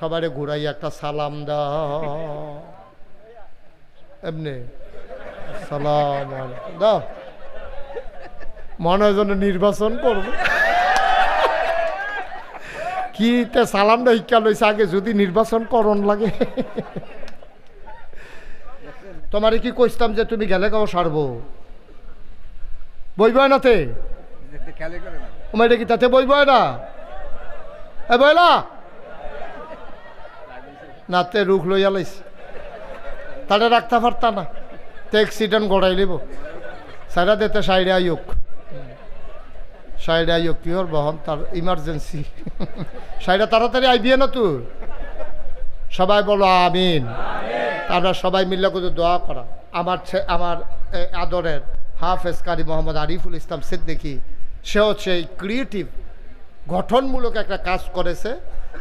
সবারে ঘুরাই একটা সালাম দাও। এমনি। সালাম। দাও। মনে হয় যেন নির্বাচন করব। কি তে সালামটা শিক্ষা লইছে আগে যদি নির্বাচন করণ লাগে। তোমারে কি কইতাম যে তুমি গেলে গাও সারবো? বইব নাতে? তোমার এটা কি তাতে বইব না? এ বইলা? নাতে রুখ লইয়া লাইছে। তাহলে রাখতে পারতা না। তো অ্যাক্সিডেন্ট গড়াই লিব সাইডা দিতে সাইডে আইক সাইডে আইক কি হর বহন? তার ইমার্জেন্সি সাইডে তাড়াতাড়ি আইবিয়ে না তুই। সবাই বলো আমিন। আমরা সবাই মিলে কিন্তু দোয়া করা। আমার আমার আদরের হাফেজ কারি মোহাম্মদ আরিফুল ইসলাম সিদ্দিকি, সে হচ্ছে এই ক্রিয়েটিভ গঠনমূলক একটা কাজ করেছে।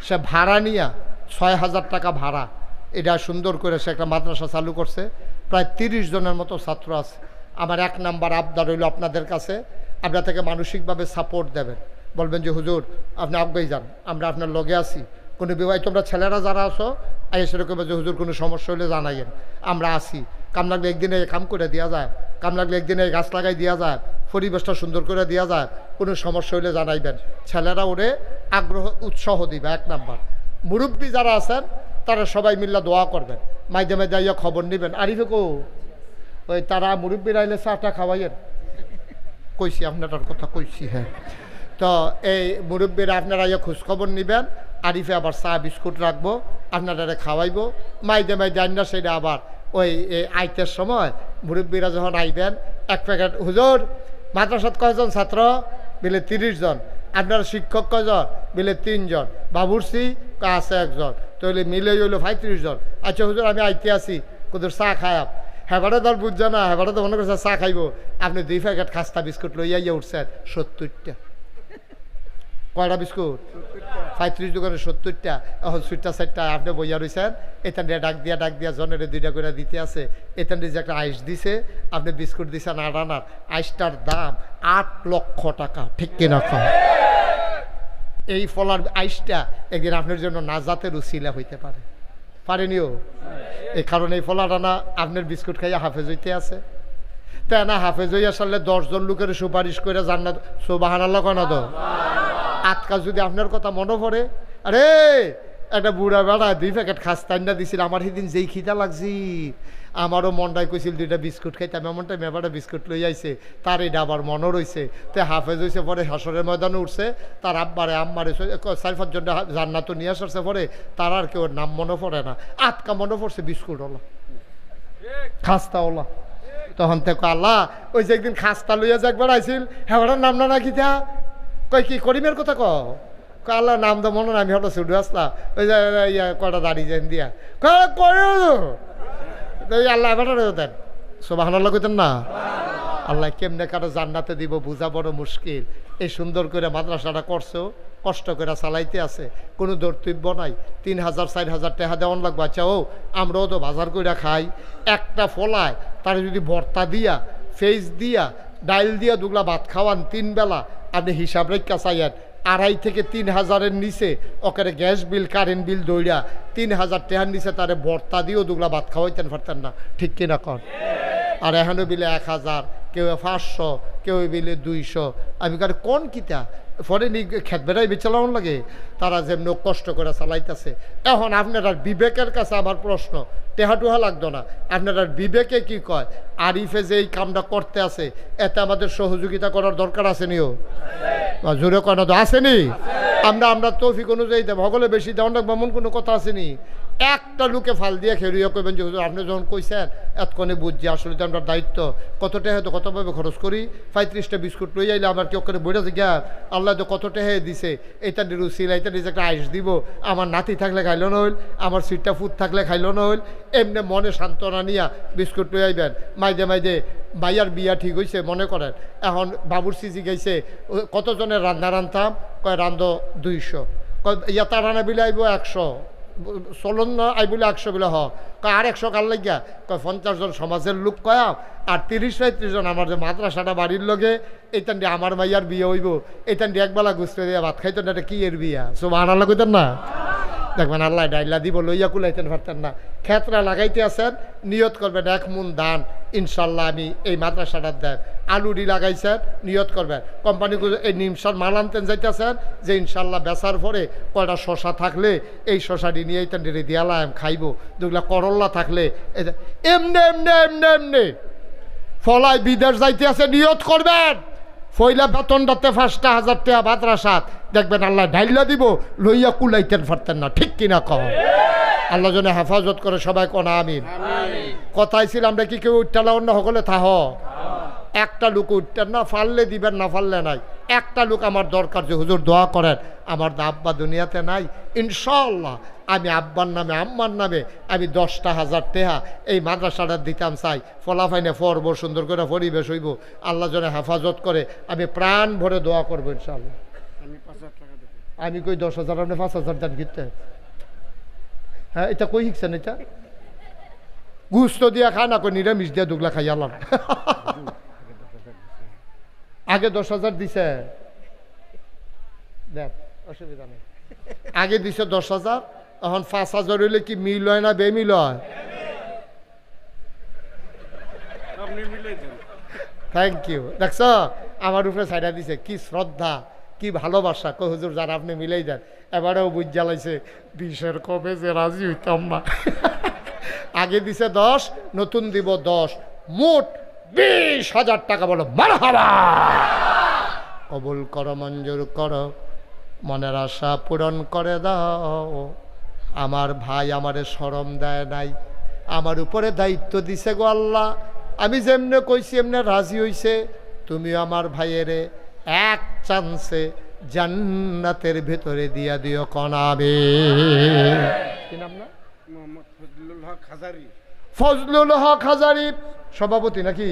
সে ভাড়া নিয়া ছয় হাজার টাকা ভাড়া। এটা সুন্দর করে সে একটা মাদ্রাসা চালু করছে। প্রায় তিরিশ জনের মতো ছাত্র আছে। আমার এক নাম্বার আবদার রইল আপনাদের কাছে, আপনার থেকে মানসিকভাবে সাপোর্ট দেবেন। বলবেন যে, হুজুর, আপনি আগে যান। আমরা আপনার লগে আছি। কোনো বিবাহ তোমরা ছেলেরা যারা আছো আগে সেরকম যে হুজুর, কোনো সমস্যা হলে জানাইয়েন। আমরা আসি কাম লাগলে একদিনে কাম করে দেওয়া যায়। কাম লাগলে একদিনে গাছ লাগাই দেওয়া যায়। পরিবেশটা সুন্দর করে দেওয়া যায়। কোনো সমস্যা হলে জানাইবেন। ছেলেরা ওরে আগ্রহ, উৎসাহ দিবে, এক নাম্বার। মুরব্বী যারা আছেন, তারা সবাই মিল্লা দোয়া করবেন। মাইদে মাইদে আইয়া খবর নেবেন। আরিফে কো, ওই তারা মুরব্বীরা আইলে চাটা খাওয়াইয়েন। কইছি আপনার কথা কইছি হ্যাঁ। তো এই মুরব্বীরা আপনারা ইয়ে খোঁজখবর নেবেন। আরিফে আবার চা, বিস্কুট রাখব আপনারা খাওয়াইবো। মাইদে মাইদে আন্না সেটা আবার ওই আইতের সময় মুরব্বীরা যখন আইবেন, এক প্যাকেট, হুজুর, মাদ্রাসাত কয়জন ছাত্র? বিলে তিরিশ জন। আপনার শিক্ষক কয়জন? বিলে তিনজন। বাবুরসি আছে একজন। তাহলে মিলে হইল পঁয়ত্রিশ জন। আচ্ছা হুজুর, আমি আইতে আসি। কুদুর চা খায়াব হেবারে দল বুঝছে না হেবাটা তো মনে করছে চা খাইব। আপনি দুই প্যাকেট খাস্তা বিস্কুট লইয়া ইয়ে উঠছেন। সত্তরটা। কয়টা বিস্কুট? পঁয়ত্রিশ দোকানে সত্তরটা। এখন সুইটটা সাইডটা আপনি বইয়া রয়েছেন এখান দিয়ে ডাক দিয়া ডাক দিয়া জনের দুইটা করে দিতে আছে। এখান দিয়ে যে একটা আইস দিছে, আপনি বিস্কুট দিছেন আট আনার। আইসটার দাম আট লক্ষ টাকা। ঠিক কিনা কম এই ফলার আইসটা একদিন আপনার জন্য নাজাতের উচিলা হইতে পারে। পারেনিও? এই কারণে এই ফলাটা না আপনার বিস্কুট খাইয়া হাফেজ হইতে আছে। তাই না হাফেজ হইয়া সারলে দশজন লোকের সুপারিশ করে জান্নাত সোবাহান আল্লাহ কনা তো? আটকা যদি আপনার কথা মনে পড়ে আরে একটা বুড়া বেড়া, দুই প্যাকেট খাস্তান্ডা দিছিল। আমার সেদিন যেই খিদা লাগছি, আমারও মনটাই কইছিল, দুইটা বিস্কুট খাইতাম। এমনটা মেবাটা বিস্কুট লই আইছে। তার এটা আবার মনও রইছে। তে হাফেজ হয়েছে পরে হাসরের ময়দানে উঠছে। তার আব্বারে, আম্মারে চার পাঁচজন জান্নাত নিয়ে আসছে পরে। তার আর কেউ নাম মনে পড়ে না। আটকা মনে পড়ছে বিস্কুট হলো খাস্তা ওলা তখন থেকে আল্লাহ, ওই যে একদিন খাস্তা লইয়া যে একবার আইছিল হ্যাঁ নাম না নাকি তা? কই কি, করিমের কথা কও? কয় আল্লাহ নাম তো মনে আমি হঠাৎ ছুটে আসলাম। ওই যে ইয়া কটা দাঁড়িয়ে যান দিয়া। কয় ওই আল্লাহ এবার দেন। সোবাহ কইতেন না? আল্লাহ কেমনে কারও জান্নাতে দিব, বোঝা বড় মুশকিল। এই সুন্দর করে মাদ্রাসাটা করছ, কষ্ট করে চালাইতে আছে। কোনো দর্তব্য নাই। তিন হাজার, চার হাজার টাকা দেওয়ান লাগবে। আচ্ছা ও, আমরাও তো বাজার করে খাই। একটা ফলায় তার যদি ভর্তা দিয়া ফেস দিয়া, ডাইল দিয়া দুগলা ভাত খাওয়ান তিন বেলা, আপনি হিসাব রেখা চাইয়েন। আড়াই থেকে তিন হাজারের নিচে ওখানে গ্যাস বিল কারেন্ট বিল দৌড়া তিন হাজার টাকার নিচে তারে ভর্তা দিয়েও দুগলা ভাত খাওয়াইতেন পারতেন না। ঠিক কিনা? কর আর এখানে বিলে এক হাজার, কেউ পাঁচশো, কেউ বিলে দুইশো। আমি কার কোন কিতা? পরে নি খেত বেড়াই বেচালাম লাগে। তারা যেমন কষ্ট করে চালাইতেছে। এখন আপনার বিবেকের কাছে আমার প্রশ্ন টেহাটুহা লাগতো না? আপনার বিবেকে কি কয়? আরিফে যে এই কামটা করতে আছে, এতে আমাদের সহযোগিতা করার দরকার আছে নিও। জোরে কথা তো, আসেনি? আমরা আমরা তৌফিক অনুযায়ী দেব। সকলে বেশি দেওয়ান রাখব এমন কোনো কথা আসেনি। একটা লোকে ফাল দিয়ে খেলিয়ে কইবেন যে আপনি যখন কইছেন, এতক্ষণে বুঝছি আসলে আমরা দায়িত্ব, কত টাকা তো কতভাবে খরচ করি, পঁয়ত্রিশটা বিস্কুট লই আইলে আমার কি ওখানে বইটা গিয়া আল্লাহ তো কত টাকা দিছে এটা রুসিল এটা নিজে একটা আইস দিব, আমার নাতি থাকলে খাইলো হইল, আমার সিটটা ফুট থাকলে খাইলো হইল, এমনি মনে সান্ত্বনা নিয়া বিস্কুট লই আইবেন, মাইদে মাইদে মাইয়ার বিয়া ঠিক হয়েছে মনে করেন, এখন বাবুর সিজি গেছে কতজনের রান্না রান্তাম? কয়, রান্ধ দুইশো, কয়, ইয়া তার রান্না বিলে আইব একশো চলন না আই বলে একশো বলে হ। কয়, আর একশো কার লাগিয়া? কয়, পঞ্চাশ জন সমাজের লোক কয়া আর তিরিশ পঁয়ত্রিশ জন আমার যে মাদ্রাসাটা বাড়ির লগে, এইটান দিয়ে আমার মাইয়ার বিয়ে হইব, এইটান দিয়ে একবেলা গুছতে দিয়ে ভাত খাইতো না এটা কি এর বিয়া? সব আনালা কইতেন না? দেখবেন আল্লাহ ডাইলা দিব, লইয়া কুলাইতেন পারতেন না। ক্ষেত্রা লাগাইতে আছেন, নিয়ত করবেন এক মুন দান ইনশাল্লাহ আমি এই মাদ্রাসাটার দেন আলুডি লাগাইছেন, নিয়ত করবেন। কোম্পানিগুলো এই নিমসার মাল আনতেন যাইতেছেন, যে ইনশাল্লাহ বেচার পরে কয়টা শশা থাকলে এই শশাটি নিয়ে এইতেন রে দিয়ালাম খাইব। দুগুলা করল্লা থাকলে এমনে এমনে এমনে এমনে। ফলায় বিদেশ যাইতে আছে, নিয়ত করবেন। ফইলা বেতনটাতে পাঁচটা হাজার টাকা রাসাত দেখবেন আল্লাহ ঢাইলা দিব, লইয়া কুলাইতেন ফারতেন না। ঠিক কিনা কহ আল্লাহ জনে হেফাজত করে সবাই কনা, আমিন। কথাই ছিল আমরা কি কেউ উঠতে অন্য সকলে থাহ? একটা লোক উঠতেন না, ফাললে দিবেন না, ফাললে নাই। একটা লোক আমার দরকার যে হুজুর দোয়া করেন। আমার আব্বা দুনিয়াতে নাই। ইনশাল্লাহ আমি আব্বার নামে আম্মার নামে আমি দশটা হাজার টেহা এই মাদ্রাসাটা দিতাম চাই। ফলাফাইনে ফরব সুন্দর করে পরিবেশ হইব। আল্লাহ জনে হেফাজত করে। আমি প্রাণ ভরে দোয়া করব ইনশাল্লাহ আমি কই দশ হাজার আপনি পাঁচ হাজার দেন কিনতে? হ্যাঁ এটা কই শিখছেন এটা? গুস্ত দিয়া খা না কই নিরামিষ দিয়া দুগলা খাই আলাম আগে দশ হাজার দিছে। দেখ অসুবিধা নেই। আগে দিছে দশ হাজার এখন পাঁচ হাজার হইলে কি মিল হয় না বেমিল হয়? থ্যাংক ইউ দেখছ আমার উপরে সাইডা দিছে কি শ্রদ্ধা কি ভালোবাসা। কো হুজুর যারা আপনি মিলেই যান এবারেও বুঝ জ্বালাইছে বিশের কবে যে রাজি হইতাম না। আগে দিছে দশ নতুন দিব দশ। মোট বিশ হাজার টাকা বলো মারহাবা। কবুল কর মঞ্জুর কর মনের আশা পূরণ করে দাও। আমার ভাই আমারে সরম দেয় নাই আমার উপরে দায়িত্ব দিছে গো আল্লাহ। আমি যেমনে কইছি এমনে রাজি হইছে। তুমিও আমার ভাইয়েরে এক চান্সে জান্নাতের ভেতরে দিয়া দিও কনাবে কি নাম না? মোহাম্মদ ফজলুল হক হাজারি। ফজলুল হক হাজারি। সভাপতি নাকি?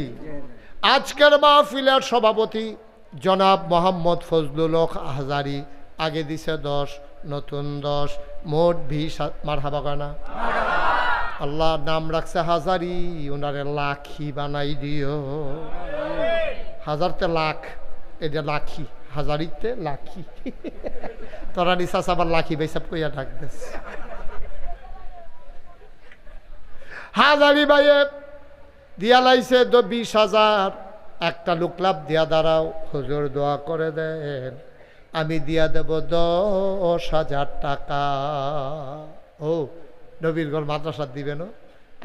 আজকের মাহফিলের সভাপতি জনাব মোহাম্মদ ফজলুল হক হাজারি আগে দিছে দশ, নতুন দশ। মোট বিশ মার হাবা না? আল্লাহ নাম রাখছে হাজারি। ওনারে লাখি বানাই দিও। হাজারতে লাখ। এটা লাখি। হাজারিতে লাখি। তোরা নিশাস আবার লাখি বেসাব কইয়া ডাক দেশ হাজারি বাইয়ে দিয়া লাইছে তো বিশ হাজার। একটা লুকলাপ দিয়া দাঁড়াও, হুজুর দোয়া করে দেন। আমি দিয়া দেব দশ হাজার টাকা। ও, নবীর নবীরগড় মাদ্রাসার দিবেন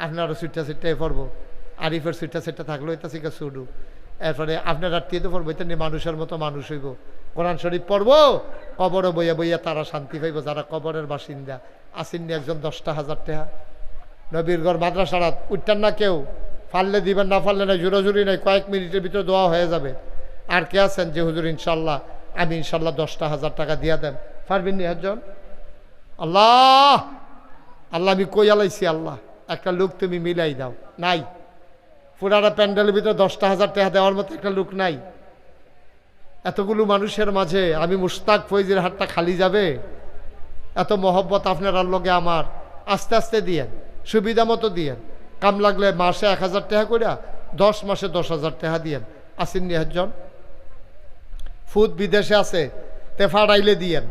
আপনারও সুইটটা সিটটাই পড়ব। আরিফের সুইটটা সিটটা থাকল এটা শিখে শুডু এরপরে আপনার রাত্রিতে পড়ব, এটা নিয়ে মানুষের মতো মানুষ হইব। কোরআন শরীফ পড়ব কবরে বইয়া বইয়া তারা শান্তি পাইব, যারা কবরের বাসিন্দা। আসেননি একজন দশটা হাজার টাকা। নবীরগড় মাদ্রাসারাত উঠতেন না কেউ। ফাললে দিবেন, না ফাললে না জোরাজুরি নাই, কয়েক মিনিটের ভিতরে দোয়া হয়ে যাবে। আর কে আছেন যে, হুজুর ইনশাল্লাহ আমি ইনশাল্লাহ দশটা হাজার টাকা দিয়া দেন। পারবেন নি একজন? আল্লাহ! আল্লাহ, আমি কই আলাইছি আল্লাহ? একটা লোক তুমি মিলাই দাও। নাই। পুরাটা প্যান্ডেলের ভিতরে দশটা হাজার টাকা দেওয়ার মতো একটা লোক নাই। এতগুলো মানুষের মাঝে আমি মুস্তাক ফৈজির হাতটা খালি যাবে? এত মহব্বত আপনার লগে আমার। আস্তে আস্তে দিয়েন। সুবিধা মতো দিয়েন। কাম লাগলে মাসে এক হাজার টাকা করিয়া দশ মাসে দশ হাজার টাকা দিয়েন। আসেন নি একজন? ফুদ বিদেশে আছে তে ফাড়াইলে দিয়েন।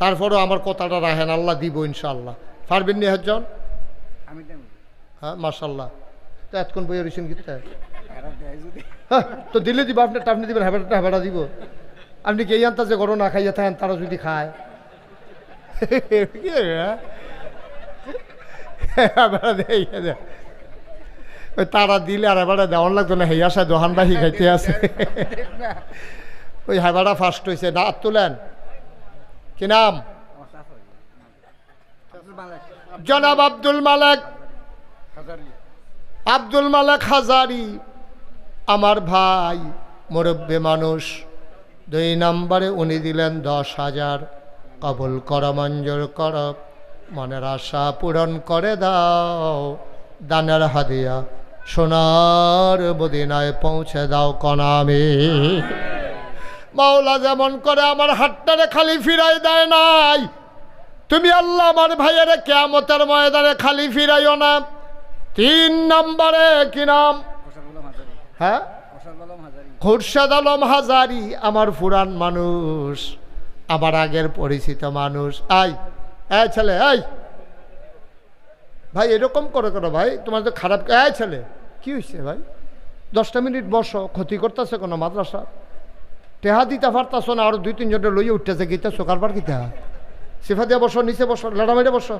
তারপরেও আমার কথাটা রাখেন আল্লাহ দিব ইনশাল্লাহ পারবেন নি একজন? হ্যাঁ মার্শাল্লাহ তো এতক্ষণ বই রয়েছেন দেয় যদি। হ্যাঁ তো দিলে দিব আপনি আপনি দিবেন হ্যাবেটা হ্যাবেটা দিব। আপনি কে আনতা যে গরো না খাইয়া থাকেন তারা যদি খায়? কি হ্যাঁ? দে। ওই তারা দিলে আর এবারে দেওয়ান লাগতো না, হেই আসা দোহান বাহি খাইতে আছে। ওই হ্যাবাটা ফার্স্ট হয়েছে না তুলেন। কি নাম? জনাব আব্দুল মালেক। আব্দুল মালেক হাজারি, আমার ভাই, মুরব্বী মানুষ। দুই নম্বরে উনি দিলেন দশ হাজার। কবুল কর, মঞ্জুর কর, মনের আশা পূরণ করে দাও। দানের হাদিয়া সোনার বদিনায় পৌঁছে দাও কনামে। মাওলা যেমন করে আমার হাতটারে খালি ফিরাই দেয় নাই, তুমি আল্লাহ আমার ভাইয়ের কেয়ামতের ময়দানে খালি ফিরাইও না। তিন নম্বরে কি নাম? হ্যাঁ? খুরশেদ আলম হাজারি, আমার ফুরান মানুষ, আমার আগের পরিচিত মানুষ। আই, এই ছেলে, এই। ভাই, এরকম করে করো ভাই? তোমার তো খারাপ এই ছেলে। কি হয়েছে ভাই? দশটা মিনিট বসো, ক্ষতি করতেছে কোনো মাদ্রাসা? টেহা দিতে পারতাছ না, আরও দুই, তিনজনের লইয়ে উঠতেছে গীতা কারবার গীতা সিফা দিয়া বসো, নিচে বসো মেরে বসো।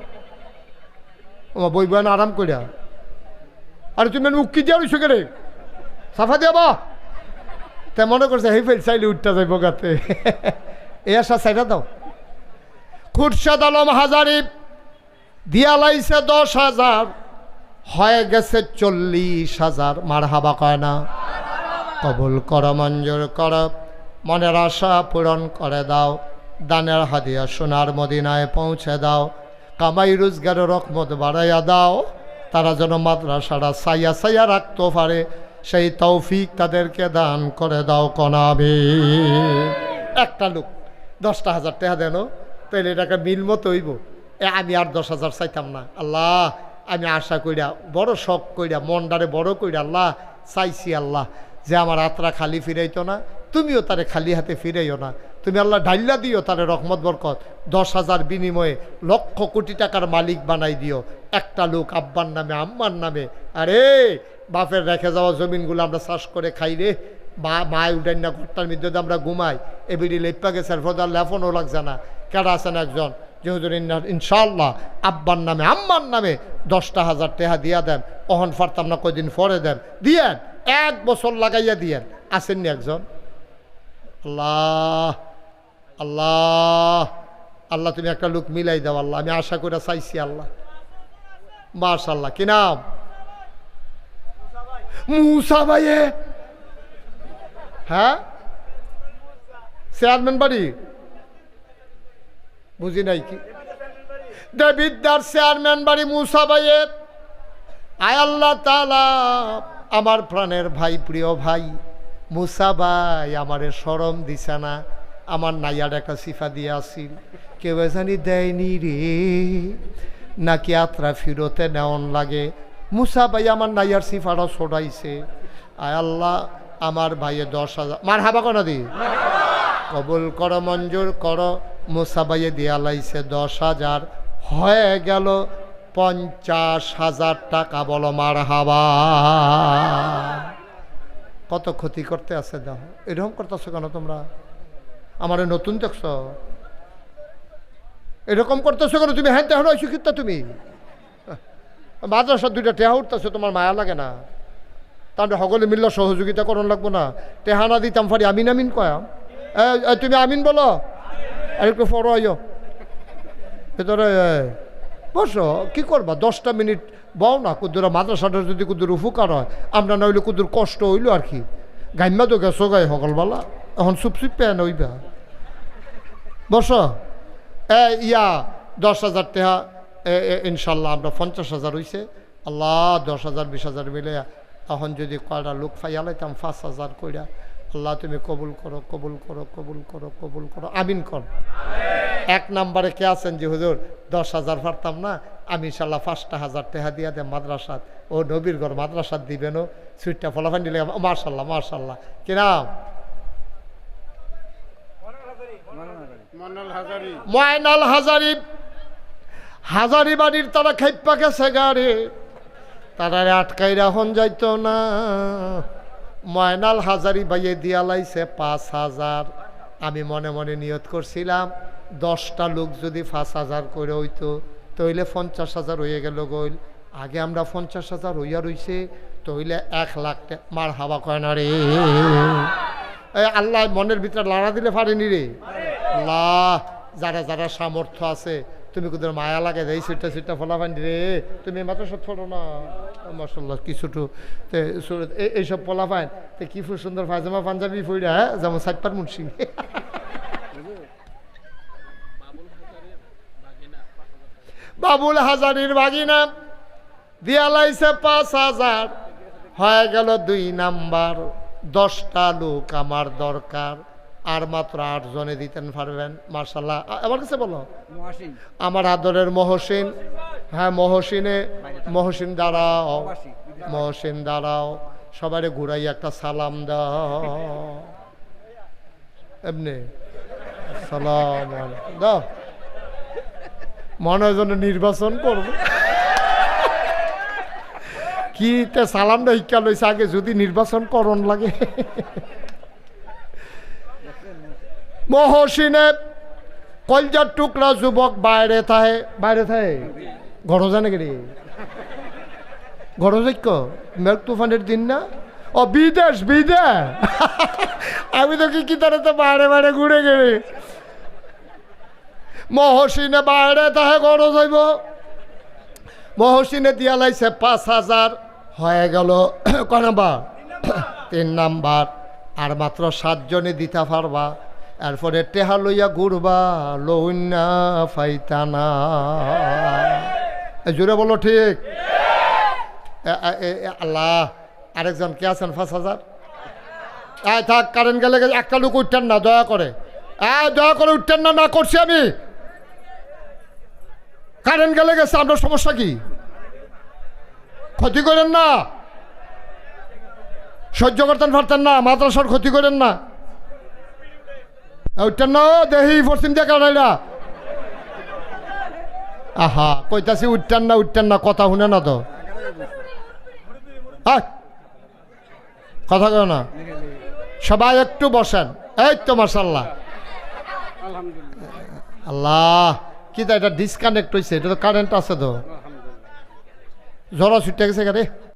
ও বই বই না আরাম করিয়া আরে, তুমি উক্কি দিয়া রইছো কেরে সাফা দিয়া বা? তা মনে করছে, হেই ফেল, চাইলে উঠতে যাইব গাতে। এ আসা সাইডা দাও। খুরশাদ আলম হাজারি, দিয়া লাইছে দশ হাজার। হয়ে গেছে চল্লিশ হাজার। মার হাবা কয় না। কবুল কর, মঞ্জুর কর। মনের আশা পূরণ করে দাও। দানের হাদিয়া সোনার মদিনায় পৌঁছে দাও। কামাই রোজগারের রকমত বাড়াইয়া দাও। তারা যেন মাদ্রাসারা সাইয়া সাইয়া রাখতে পারে, সেই তৌফিক তাদেরকে দান করে দাও কনাবে একটা লোক দশটা হাজার টাকা দেন তাহলে এটাকে মিল মতো হইব। আমি আর দশ হাজার চাইতাম না। আল্লাহ আমি আশা কইরা, বড় শখ কইরা, মনটারে বড় কইরা, আল্লাহ, চাইছি আল্লাহ, যে আমার আত্রা খালি ফিরাইতো না, তুমিও তারে খালি হাতে ফিরাইও না। তুমি আল্লাহ ডাইল্লা দিও তারে রহমত, বরকত। দশ হাজার বিনিময়ে লক্ষ কোটি টাকার মালিক বানাই দিও। একটা লোক আব্বার নামে, আম্মার নামে, আরে, বাপের রেখে যাওয়া জমিনগুলো আমরা চাষ করে খাই রে। মা, মায় উঠাই না, ঘরটার মধ্যে আমরা ঘুমাই। এবিডি লেপা গেছে ফদার লেফনও লাগছে না। কেডা আছেন একজন? যেহুদুর ইনশাল্লাহ আব্বার নামে, আম্মার নামে দশটা হাজার টেহা দিয়া দেন। অহন ফারতাম না, কয়দিন পরে দেন। দিয়েন, এক বছর লাগাইয়া দিয়েন। আসেননি একজন? আল্লাহ আল্লাহ আল্লাহ তুমি একটা লোক মিলাই দাও, আল্লাহ। আমি আশা করে চাইছি আল্লাহ। মার্শাল্লাহ কি নাম? মুসা ভাইয়ে। হ্যাঁ? চেয়ারম্যান বাড়ি? বুঝি নাই কি? দেবিদ্যার চেয়ারম্যান বাড়ি মুসা ভাইয়ে আয় আল্লাহ তালা আমার প্রাণের ভাই, প্রিয় ভাই, মুসা ভাই আমারে সরম দিছে না। আমার নাইয়ার একটা সিফা দিয়ে আসিল। কেউ জানি দেয়নি রে, নাকি আত্রা ফিরতে নেওয়ান লাগে। মুসা ভাই আমার নাইয়ার সিফাটা ছড়াইছে আয় আল্লাহ, আমার ভাইয়ে দশ হাজার মার হাবা কোনো দি? কবুল কর, মঞ্জুর কর। মুসা ভাইয়ে দিয়া লাইছে দশ হাজার। হয়ে গেল পঞ্চাশ হাজার টাকা, বলো মার হাবা কত ক্ষতি করতে আছে দেখো। এরকম করতেছো কেন তোমরা? আমার নতুন দেখছ? এরকম করতেছো কেন? তুমি হ্যাঁ তেহন শিক্ষিত তুমি? মাদ্রাসা দুইটা টেহা উঠতেছো, তোমার মায়া লাগে না। তাহলে সকলে মিললে সহযোগিতা করণ লাগবো না। টেহানা দিতাম ফারি আমিন আমিন কয়াম তুমি আমিন বলো? আর একটু ফরো আইও ভেতরে বসো, কি করবা? দশটা মিনিট বও না, কুদুরা মাদ্রাসাটার যদি কুদুর উপকার হয়, আমরা নইলে কুদুর কষ্ট হইল আর কি। গাইমা তো গেছো গাই, সকলবেলা। এখন চুপ চুপ পেয়ে নইবা বসো। এ, ইয়া, দশ হাজার এ- ইনশাল্লাহ আমরা পঞ্চাশ হাজার হইছে। আল্লাহ, দশ হাজার, বিশ হাজার মিলে এখন যদি কয়টা লোক ফাইয়ালাইতাম পাঁচ হাজার কইরা। আল্লাহ তুমি কবুল করো কবুল করো কবুল করো কবুল করো। আমিন কর। এক নাম্বারে কে আছেন যে হুজুর? দশ হাজার পারতাম না আমি ইনশাল্লাহ পাঁচটা হাজার টাকা দিয়া দেয় মাদ্রাসাত। ও নবীর ঘর মাদ্রাসাত দিবেন ও সুইটটা ফলাফান দিলে মার্শাল্লাহ মার্শাল্লাহ কি নাম? মন্ডল ময়নাল হাজারি। হাজারি বাড়ির তারা খাইপা গেছে গাড়ি। তারা আটকাই রাখন যাইতো না। ময়নাল হাজারি বাইয়ে দিয়া লাইছে পাঁচ হাজার। আমি মনে মনে নিয়ত করছিলাম, দশটা লোক যদি পাঁচ হাজার করে হইতো, তইলে পঞ্চাশ হাজার হয়ে গেল গইল। আগে আমরা পঞ্চাশ হাজার হইয়া রইছে, তইলে এক লাখ মার হাওয়া কয় না রে? আল্লাহ মনের ভিতরে লাড়া দিলে পারেনি রে? আল্লাহ, যারা যারা সামর্থ্য আছে তুমি কোথাও মায়া লাগে দেয় সিটটা সিটটা ফলাফান রে? তুমি মাত্র সব ছোটো। না তে সুরত এই- এইসব ফলাফান তে, কি ফুল সুন্দর পায়জামা, পাঞ্জাবি ফুইরা হ্যাঁ? যেমন সাইপার মুন্সি। বাবুল হাজারির বাগিনা। দিয়া লাইছে পাঁচ হাজার। হয়ে গেল দুই নাম্বার। দশটা লোক আমার দরকার। আর মাত্র আট জনে দিতেন পারবেন মার্শাল্লাহ আমার কাছে বলো আমার আদরের মহসিন হ্যাঁ মহসিনে মহসিন দাঁড়াও মহসিন দাঁড়াও সবারে ঘুরাই একটা সালাম দাও। এমনি। সালাম। দাও। মনে হয় যেন নির্বাচন করব। কি তে সালামটা শিক্ষা লইছে আগে যদি নির্বাচন করণ লাগে। মহসিনে কলজার টুকরা যুবক বাইরে থাহে বাইরে থাহে ঘর জানে রে? ঘর যাইক মেঘ তুফানের দিন না? ও বিদেশ বিদেশ। আমি তো কি কি তারা তো বাইরে বাইরে ঘুরে গেলে। মহসিনে বাইরে তাহে ঘর যাইব মহসিনে দিয়া লাইছে পাঁচ হাজার। হয়ে গেল। ক নাম্বার? তিন নাম্বার। আর মাত্র সাতজনে দিতে পারবা। এরপরে টেহা লইয়া ঘুরবা লউন্না ফাইতানা। জোরে বলো ঠিক? আল্লাহ, আরেকজন কে আছেন পাঁচ হাজার? আয় থাক কারেন্ট গেলে গেলে একটা লোক উঠতেন না, দয়া করে। আয় দয়া করে উঠতেন না না করছি আমি। কারেন্ট গেলে গেছে, আপনার সমস্যা কি? ক্ষতি করেন না। সহ্য করতেন পারতেন না, মাদ্রাসার ক্ষতি করেন না। উঠতেন না দেহি পশ্চিম দিয়ে কারাইরা আহা, কইতাছি উঠতেন না উঠতেন না, কথা শুনে না তো। কথা কেউ না। সবাই একটু বসেন। এই তো মার্শাল্লাহ আল্লাহ, কি তা, এটা ডিসকানেক্ট হয়েছে এটা তো কারেন্ট আছে তো। জ্বর ছুটে গেছে গাড়ি